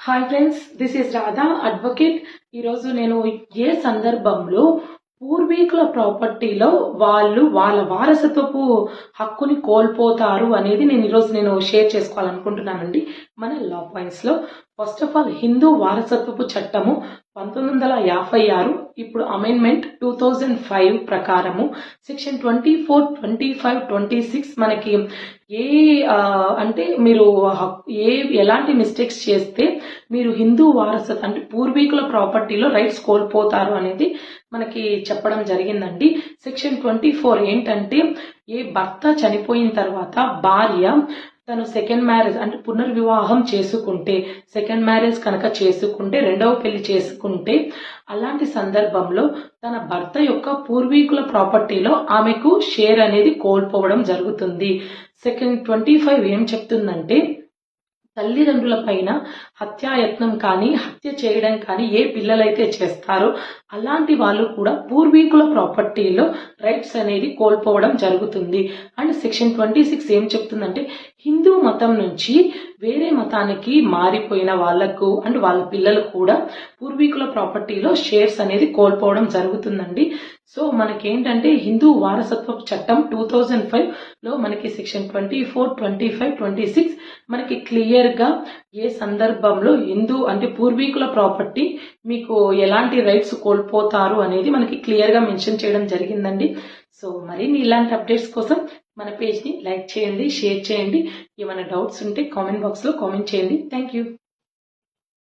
Hi friends this is Radha advocate ఈరోజు నేను ఏ సందర్భంలో పూర్వీకుల ప్రాపర్టీలో వాళ్ళు వాళ్ళ వారసత్వపు హక్కుని కోల్పోతారు అనేది నేను ఈరోజు నేను షేర్ చేసుకోవాలనుకుంటున్నానండి. మన లా పాయింట్స్లో ఫస్ట్ ఆఫ్ ఆల్ హిందూ వారసత్వపు చట్టము పంతొమ్మిది వందల యాభై ఆరు ఇప్పుడు అమెండ్మెంట్ టూ థౌజండ్ ఫైవ్ ప్రకారము section twenty four twenty five twenty six మనకి ఏ అంటే మీరు ఏ ఎలాంటి మిస్టేక్స్ చేస్తే మీరు హిందూ వారసత్వ అంటే పూర్వీకుల ప్రాపర్టీలో రైట్స్ కోల్పోతారు అనేది మనకి చెప్పడం జరిగిందండి. సెక్షన్ ట్వంటీ ఫోర్ ఏంటంటే ఏ భర్త చనిపోయిన తర్వాత భార్య తను సెకండ్ మ్యారేజ్ అంటే పునర్వివాహం చేసుకుంటే సెకండ్ మ్యారేజ్ కనుక చేసుకుంటే రెండవ పెళ్ళి చేసుకుంటే అలాంటి సందర్భంలో తన భర్త యొక్క పూర్వీకుల ప్రాపర్టీలో ఆమెకు షేర్ అనేది కోల్పోవడం జరుగుతుంది. సెకండ్ ట్వంటీ ఫైవ్ ఏం చెప్తుందంటే తల్లిదండ్రుల పైన హత్యాయత్నం కానీ హత్య చేయడం కానీ ఏ పిల్లలైతే చేస్తారో అలాంటి వాళ్ళు కూడా పూర్వీకుల ప్రాపర్టీలో రైట్స్ అనేది కోల్పోవడం జరుగుతుంది. అండ్ సెక్షన్ ట్వంటీ సిక్స్ ఏం చెప్తుందంటే హిందూ మతం నుంచి వేరే మతానికి మారిపోయిన వాళ్ళకు అండ్ వాళ్ళ పిల్లలు కూడా పూర్వీకుల ప్రాపర్టీలో షేర్స్ అనేది కోల్పోవడం జరుగుతుందండి. సో మనకేంటంటే హిందూ వారసత్వ చట్టం టూ థౌజండ్ ఫైవ్లో మనకి section twenty four twenty five twenty six మనకి క్లియర్గా ఏ సందర్భంలో హిందూ అంటే పూర్వీకుల ప్రాపర్టీ మీకు ఎలాంటి రైట్స్ కోల్పోతారు అనేది మనకి క్లియర్గా మెన్షన్ చేయడం జరిగిందండి. సో మరి ఇలాంటి అప్డేట్స్ కోసం మన పేజ్ని లైక్ చేయండి షేర్ చేయండి. ఏమైనా డౌట్స్ ఉంటే కామెంట్ బాక్స్లో కామెంట్ చేయండి. Thank you